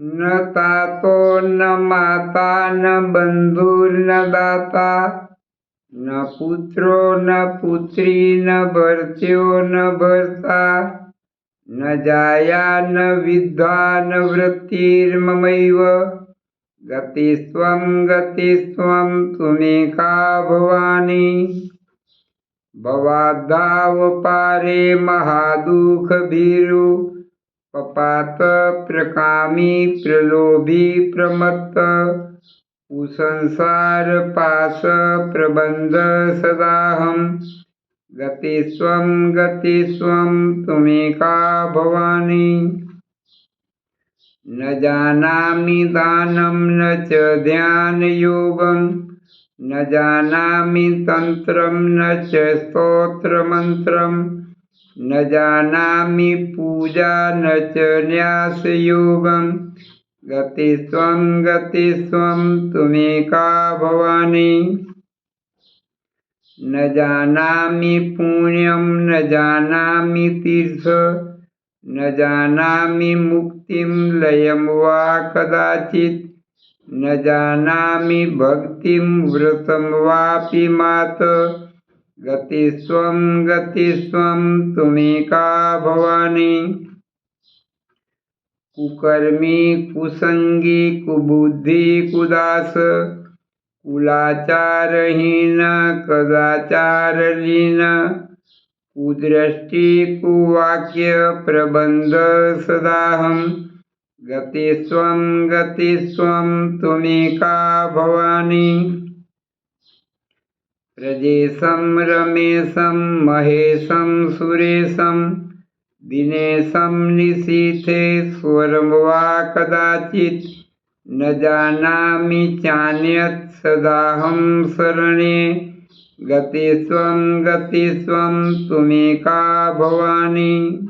न तातो न माता न बंधुर्न दाता न पुत्रो न पुत्री न भर्त्यो न भर्ता न जाया न विद्वा न वृत्तिर्ममैव गतिस्त्वं गतिस्त्वं त्वमेका भवानी भवाद्धावपारे महादुःखभीरु पपात प्रकामी प्रलोभी प्रमत्त। कुसंसार पास प्रबंध सदाहं गतिस्वं गतिस्वं त्वमेका भवानी। न जानामि दानं, न च ध्यानयोगं न जानामि तन्त्रं, न च स्तोत्रमन्त्रम्। न जानामि पूजा न च न्यासयोगं गतिस्त्वं गतिस्त्वं त्वमेका भवानी। न जानामि पुण्यं, न जानामि तीर्थ, न जानामि मुक्तिं, लयं वा कदाचित्। न जानामि भक्तिं, व्रतं वापि मात। गतिस्वं गतिस्वं त्वमेका भवानी? कुकर्मी, कुसंगी, कुबुद्धि, कुदास, कुलाचारहीन, कदाचारलीन कुदृष्टि कुवाक्य, प्रबंध, सदाहं। गतिस्वं गतिस्वं त्वमेका भवानी? प्रजेशं रमेशं महेशं सुरेशं दिनेशं निशीथे स्वरं वा कदाचित्, न जानामि चान्यत् सदाहं शरणे। गतिस्वं गतिस्वं त्वमेका भवानी?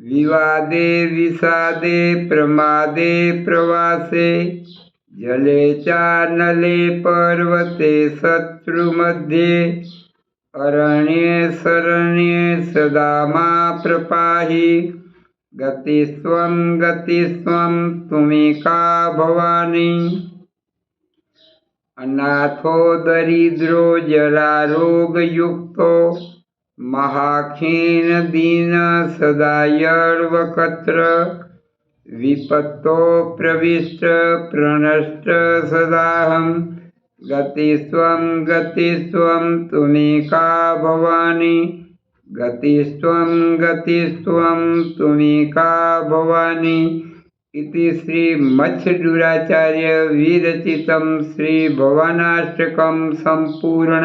विवादे, विषादे, प्रमादे, प्रवासे જલે ચાનલે પર્વતે શત્રુ મધ્યે, અરણ્યે શરણ્યે સદા મા પ્રપાહી. ગતિસ્વમ ગતિસ્વમ તુમે કા ભવાની? અનાથો દરિદ્રો જરા રોગયુક્તો મહાખીન દીન સદાયર્વકત્ર विपत्तो प्रविष्ट प्रणष्ट सदाहं। गतिस्त्वं गतिस्त्वं त्वमेका भवानी। गतिस्त्वं गतिस्त्वं त्वमेका भवानी। इति श्रीमत्स्यडुराचार्य विरचितं श्रीभवानाष्टकं सम्पूर्ण